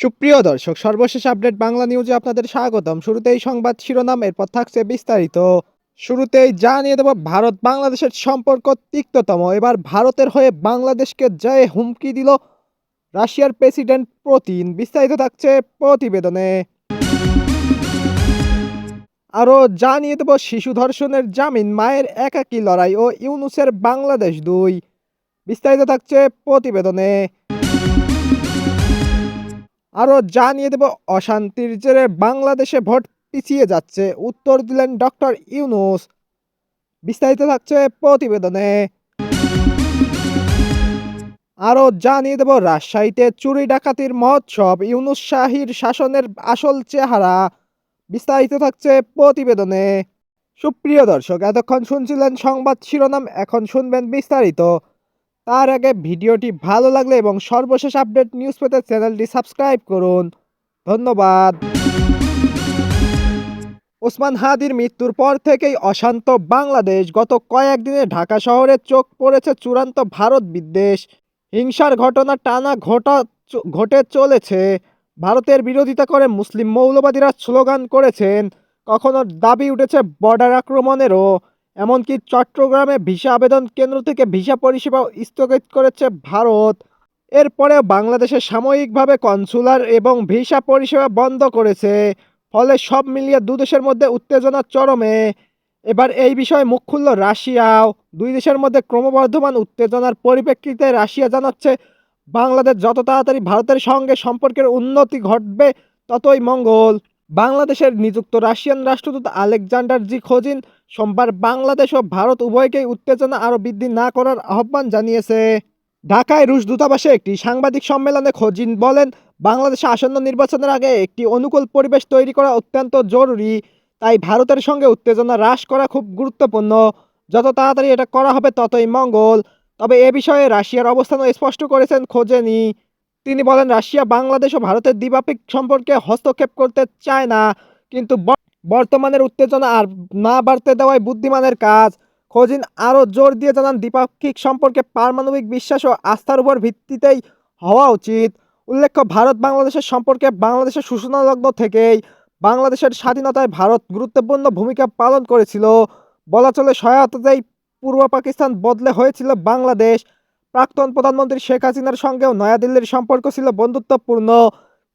সুপ্রিয় দর্শক, সর্বশেষ আপডেট বাংলা নিউজে আপনাদের স্বাগতম। শুরুতেই সংবাদ শিরোনাম, এরপর থাকছে বিস্তারিত। শুরুতেই জানিয়ে দেব, ভারত বাংলাদেশের সম্পর্ক তিক্ততম। এবার ভারতের হয়ে বাংলাদেশকে জয় হুমকি দিল রাশিয়ার প্রেসিডেন্ট পুতিন। বিস্তারিত থাকছে প্রতিবেদনে। আরও জানিয়ে দেব, শিশু ধর্ষণের জামিন, মায়ের একাকী লড়াই ও ইউনুসের বাংলাদেশ দুই। বিস্তারিত থাকছে প্রতিবেদনে। আরও জানিয়ে দেব, অশান্তির জেরে বাংলাদেশে ভোট পিছিয়ে যাচ্ছে, উত্তর দিলেন ডক্টর ইউনুস। বিস্তারিত থাকছে প্রতিবেদনে। আরও জানিয়ে দেব, রাজশাহীতে চুরি ডাকাতির মহোৎসব, ইউনুস শাহীর শাসনের আসল চেহারা। বিস্তারিত থাকছে প্রতিবেদনে। সুপ্রিয় দর্শক, এতক্ষণ শুনছিলেন সংবাদ শিরোনাম, এখন শুনবেন বিস্তারিত। তার আগে ভিডিওটি ভালো লাগলে এবং সর্বশেষ আপডেট নিউজ পেতে চ্যানেলটি সাবস্ক্রাইব করুন। ধন্যবাদ। ওসমান হাদির মৃত্যুর পর থেকেই অশান্ত বাংলাদেশ। গত কয়েকদিনে ঢাকা শহরে চোখ পড়েছে চূড়ান্ত ভারত বিদ্বেষ। হিংসার ঘটনা টানা ঘটা ঘটে চলেছে। ভারতের বিরোধিতা করে মুসলিম মৌলবাদীরা স্লোগান করেছেন, কখনো দাবি উঠেছে বর্ডার আক্রমণেরও। এমনকি চট্টগ্রামে ভিসা আবেদন কেন্দ্র থেকে ভিসা পরিষেবা স্থগিত করেছে ভারত। এরপরে বাংলাদেশে সাময়িকভাবে কনসুলার এবং ভিসা পরিষেবা বন্ধ করেছে, ফলে সব মিলিয়ে দু দেশের মধ্যে উত্তেজনা চরমে। এবার এই বিষয়ে মুখ খুলল রাশিয়াও। দুই দেশের মধ্যে ক্রমবর্ধমান উত্তেজনার পরিপ্রেক্ষিতে রাশিয়া জানাচ্ছে, বাংলাদেশ যত তাড়াতাড়ি ভারতের সঙ্গে সম্পর্কের উন্নতি ঘটবে, ততই মঙ্গল। বাংলাদেশের নিযুক্ত রাশিয়ান রাষ্ট্রদূত আলেকজান্ডার জি খোজিন সোমবার বাংলাদেশ ও ভারত উভয়কেই উত্তেজনা আরও বৃদ্ধি না করার আহ্বান জানিয়েছে। ঢাকায় রুশ দূতাবাসে একটি সাংবাদিক সম্মেলনে খোজিন বলেন, বাংলাদেশে আসন্ন নির্বাচনের আগে একটি অনুকূল পরিবেশ তৈরি করা অত্যন্ত জরুরি, তাই ভারতের সঙ্গে উত্তেজনা হ্রাস করা খুব গুরুত্বপূর্ণ। যত তাড়াতাড়ি এটা করা হবে ততই মঙ্গল। তবে এ বিষয়ে রাশিয়ার অবস্থানও স্পষ্ট করেছেন খোঁজেনি। তিনি বলেন, রাশিয়া বাংলাদেশ ও ভারতের দ্বিপাক্ষিক সম্পর্কে হস্তক্ষেপ করতে চায় না, কিন্তু বর্তমানের উত্তেজনা আর না বাড়তে দেওয়াই বুদ্ধিমানের কাজ। খোজিন আরও জোর দিয়ে জানান, দ্বিপাক্ষিক সম্পর্কে পারমাণবিক বিশ্বাস ও আস্থার উপর ভিত্তিতেই হওয়া উচিত। উল্লেখ্য, ভারত বাংলাদেশের সম্পর্কে বাংলাদেশের সূচনালগ্ন থেকেই বাংলাদেশের স্বাধীনতায় ভারত গুরুত্বপূর্ণ ভূমিকা পালন করেছিল। বলা চলে, সহায়তাতেই পূর্ব পাকিস্তান বদলে হয়েছিল বাংলাদেশ। প্রাক্তন প্রধানমন্ত্রী শেখ হাসিনার সঙ্গেও নয়াদিল্লির সম্পর্ক ছিল বন্ধুত্বপূর্ণ।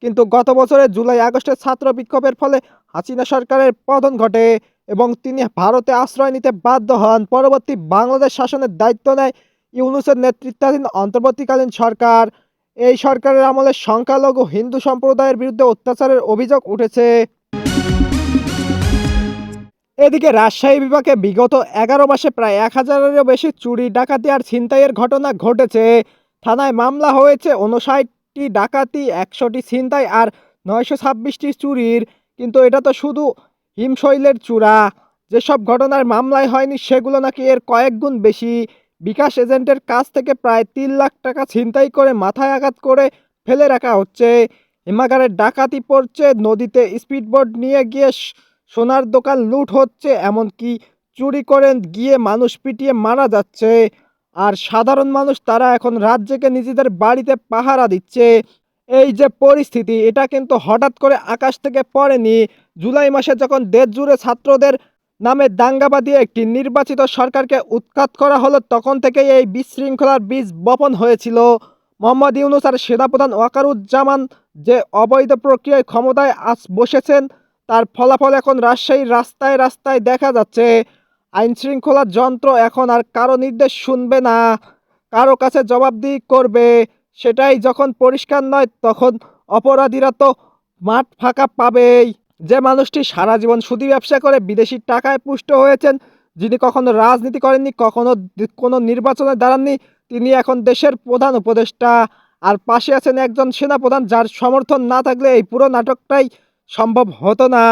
কিন্তু গত বছরের জুলাই আগস্টে ছাত্র বিক্ষোভের ফলে হাসিনা সরকারের পতন ঘটে এবং তিনি ভারতে আশ্রয় নিতে বাধ্য হন। পরবর্তী বাংলাদেশ শাসনের দায়িত্ব নেয় ইউনুসের নেতৃত্বাধীন অন্তর্বর্তীকালীন সরকার। এই সরকারের আমলে সংখ্যালঘু হিন্দু সম্প্রদায়ের বিরুদ্ধে অত্যাচারের অভিযোগ উঠেছে। এদিকে রাজশাহী বিভাগে বিগত এগারো মাসে প্রায় এক হাজারেরও বেশি চুরি, ডাকাতি আর ছিনতাইয়ের ঘটনা ঘটেছে। থানায় মামলা হয়েছে উনষাটটি ডাকাতি, একশোটি ছিনতাই আর নয়শো ছাব্বিশটি চুরির। কিন্তু এটা তো শুধু হিমশৈলের চূড়া। যেসব ঘটনার মামলায় হয়নি, সেগুলো নাকি এর কয়েক গুণ বেশি। বিকাশ এজেন্টের কাছ থেকে প্রায় তিন লাখ টাকা ছিনতাই করে মাথায় আঘাত করে ফেলে রাখা হচ্ছে। হিমাগারের ডাকাতি পড়ছে, নদীতে স্পিডবোট নিয়ে গিয়ে সোনার দোকান লুট হচ্ছে, এমনকি চুরি করে গিয়ে মানুষ পিটিয়ে মারা যাচ্ছে। আর সাধারণ মানুষ তারা এখন জেগে নিজেদের বাড়িতে পাহারা দিচ্ছে। এই যে পরিস্থিতি, এটা কিন্তু হঠাৎ করে আকাশ থেকে পড়েনি। জুলাই মাসে যখন দেশ জুড়ে ছাত্রদের নামে দাঙ্গা বাঁধিয়ে একটি নির্বাচিত সরকারকে উৎখাত করা হলো, তখন থেকেই এই বিশৃঙ্খলার বীজ বপন হয়েছিল। মোহাম্মদ ইউনুস আর সেনাপ্রধান ওয়াকারুজ্জামান যে অবৈধ প্রক্রিয়ায় ক্ষমতায় আজ বসেছেন, তার ফলাফল এখন রাজশাহীর রাস্তায় রাস্তায় দেখা যাচ্ছে। আইন শৃঙ্খলার যন্ত্র এখন আর কারও নির্দেশ শুনবে না। কারও কাছে জবাবদিহি করবে। সেটাই যখন পরিষ্কার নয়, তখন অপরাধীরা তো মাঠ ফাঁকা পাবেই। যে মানুষটি সারা জীবন সুদী ব্যবসা করে বিদেশি টাকায় পুষ্ট হয়েছেন, যিনি কখনো রাজনীতি করেননি, কখনো কোনো নির্বাচনে দাঁড়াননি, তিনি এখন দেশের প্রধান উপদেষ্টা। আর পাশে আছেন একজন সেনাপ্রধান, যার সমর্থন না থাকলে এই পুরো নাটকটাই সম্ভব হতো না।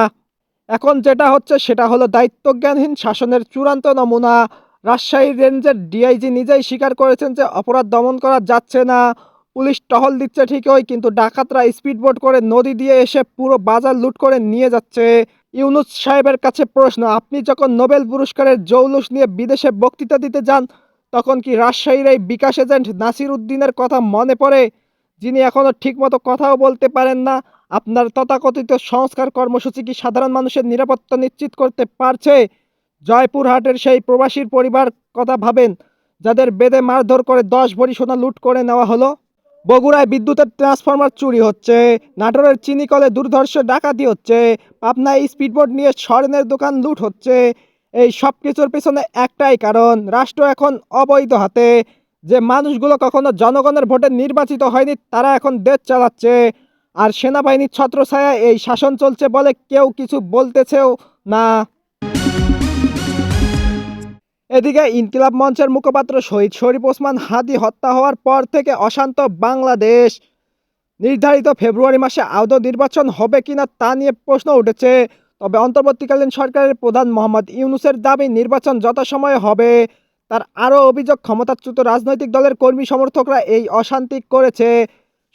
এখন যেটা হচ্ছে সেটা হলো দায়িত্বজ্ঞানহীন শাসনের চূড়ান্ত নমুনা। রাজশাহী রেঞ্জের ডিআইজি নিজেই স্বীকার করেছেন যে অপরাধ দমন করা যাচ্ছে না। পুলিশ টহল দিচ্ছে ঠিকই, কিন্তু ডাকাতরা স্পিডবোট করে নদী দিয়ে এসে পুরো বাজার লুট করে নিয়ে যাচ্ছে। ইউনুস সাহেবের কাছে প্রশ্ন, আপনি যখন নোবেল পুরস্কারের জৌলুস নিয়ে বিদেশে বক্তৃতা দিতে যান, তখন কি রাজশাহীর এই বিকাশ এজেন্ট নাসির উদ্দিনের কথা মনে পড়ে, যিনি এখনও ঠিকমতো কথাও বলতে পারেন না? আপনার তথাকথিত সংস্কার কর্মসূচি কি সাধারণ মানুষের নিরাপত্তা নিশ্চিত করতে পারছে? জয়পুরহাটের সেই প্রবাসীর পরিবার কথা ভাবেন, যাদের বেদে মারধর করে দশ ভরি সোনা লুট করে নেওয়া হলো। বগুড়ায় বিদ্যুতের ট্রান্সফরমার চুরি হচ্ছে, নাটোরের চিনিকলে দুর্ধর্ষ ডাকাতি হচ্ছে, পাবনায় স্পিডবোট নিয়ে স্বর্ণের দোকান লুট হচ্ছে। এই সব কিছুর পেছনে একটাই কারণ, রাষ্ট্র এখন অবৈধ হাতে। যে মানুষগুলো কখনো জনগণের ভোটে নির্বাচিত হয়নি, তারা এখন দেশ চালাচ্ছে। আর সেনাবাহিনীর ছত্রছায়া এই শাসন চলছে বলে কেউ কিছু বলতেছেও না। এদিকে ইনকিলাব মঞ্চের মুখপাত্র শহীদ শরীফ ওসমান হাদি হত্যা হওয়ার পর থেকে অশান্ত বাংলাদেশ। নির্ধারিত ফেব্রুয়ারি মাসে আদৌ নির্বাচন হবে কিনা তা নিয়ে প্রশ্ন উঠেছে। তবে অন্তর্বর্তীকালীন সরকারের প্রধান মোহাম্মদ ইউনুসের দাবি, নির্বাচন যথাসময়ে হবে। তার আরও অভিযোগ, ক্ষমতাচ্যুত রাজনৈতিক দলের কর্মী সমর্থকরা এই অশান্তি করেছে।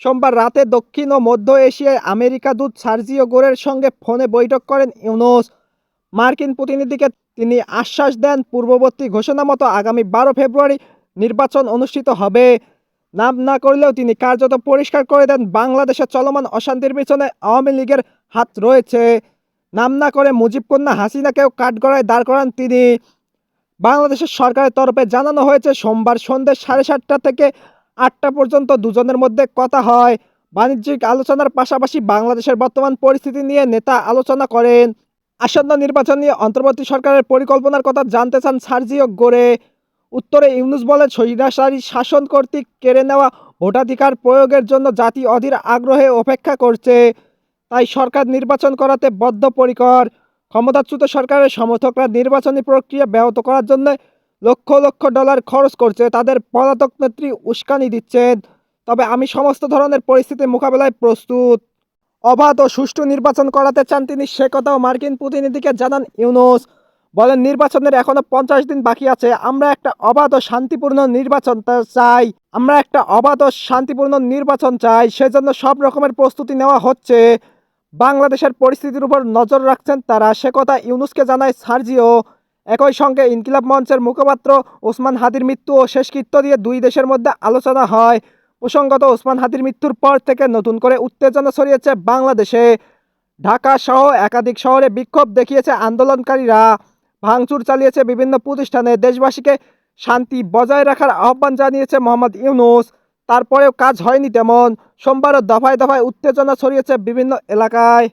সোমবার রাতে দক্ষিণ ও মধ্য এশিয়ায় আমেরিকা দূত সার্জিও গোরের সঙ্গে ফোনে বৈঠক করেন ইউনুস। মার্কিন প্রতিনিধিকে তিনি আশ্বাস দেন, পূর্ববর্তী ঘোষণা মতো আগামী বারো ফেব্রুয়ারি নির্বাচন অনুষ্ঠিত হবে। নাম না করলেও তিনি কার্যত পরিষ্কার করে দেন বাংলাদেশের চলমান অশান্তির পিছনে আওয়ামী লীগের হাত রয়েছে। নাম না করে মুজিব কন্যা হাসিনাকেও কাঠগড়ায় দাঁড় করান তিনি। বাংলাদেশের সরকারের তরফে জানানো হয়েছে, সোমবার সন্ধ্যে সাড়ে সাতটা থেকে আটটা পর্যন্ত দুজনের মধ্যে কথা হয়। বাণিজ্যিক আলোচনার পাশাপাশি বাংলাদেশের বর্তমান পরিস্থিতি নিয়ে নেতা আলোচনা করেন। আসন্ন নির্বাচন নিয়ে অন্তর্বর্তী সরকারের পরিকল্পনার কথা জানতে চান সার্জিও গোরে। উত্তরে ইউনুস বলেন, স্বৈরাচারী শাসন কর্তৃক কেড়ে নেওয়া ভোটাধিকার প্রয়োগের জন্য জাতি অধীর আগ্রহে অপেক্ষা করছে। তাই সরকার নির্বাচন করাতে বদ্ধপরিকর। ক্ষমতাচ্যুত সরকারের সমর্থকরা নির্বাচনী প্রক্রিয়া ব্যাহত করার জন্য লক্ষ লক্ষ ডলার খরচ করছে, তাদের পলাতক নেত্রী উস্কানি দিচ্ছেন। তবে আমি সমস্ত ধরনের পরিস্থিতি মোকাবেলায় প্রস্তুত। অবাধ ও সুষ্ঠু নির্বাচন করাতে চান তিনি সে কথাও মার্কিন প্রতিনিধিকে জানান ইউনুস। বলেন, নির্বাচনের এখনও পঞ্চাশ দিন বাকি আছে, আমরা একটা অবাধ ও শান্তিপূর্ণ নির্বাচন চাই। আমরা একটা অবাধ ও শান্তিপূর্ণ নির্বাচন চাই, সেজন্য সব রকমের প্রস্তুতি নেওয়া হচ্ছে। বাংলাদেশের পরিস্থিতির উপর নজর রাখছেন তারা, সে কথা ইউনুসকে জানায় সার্জিও। একই সঙ্গে ইনকিলাব মঞ্চের মুখপাত্র ওসমান হাদির মৃত্যু ও শেষকৃত্য দিয়ে দুই দেশের মধ্যে আলোচনা হয়। প্রসঙ্গত, ওসমান হাদির মৃত্যুর পর থেকে নতুন করে উত্তেজনা ছড়িয়েছে বাংলাদেশে। ঢাকা সহ একাধিক শহরে বিক্ষোভ দেখিয়েছে আন্দোলনকারীরা। ভাঙচুর চালিয়েছে বিভিন্ন প্রতিষ্ঠানে দেশবাসীকে শান্তি বজায় রাখার আহ্বান জানিয়েছে মোহাম্মদ ইউনুস। তারপরেও কাজ হয়নি তেমন। সোমবারও দফায় দফায় উত্তেজনা ছড়িয়েছে বিভিন্ন এলাকায়।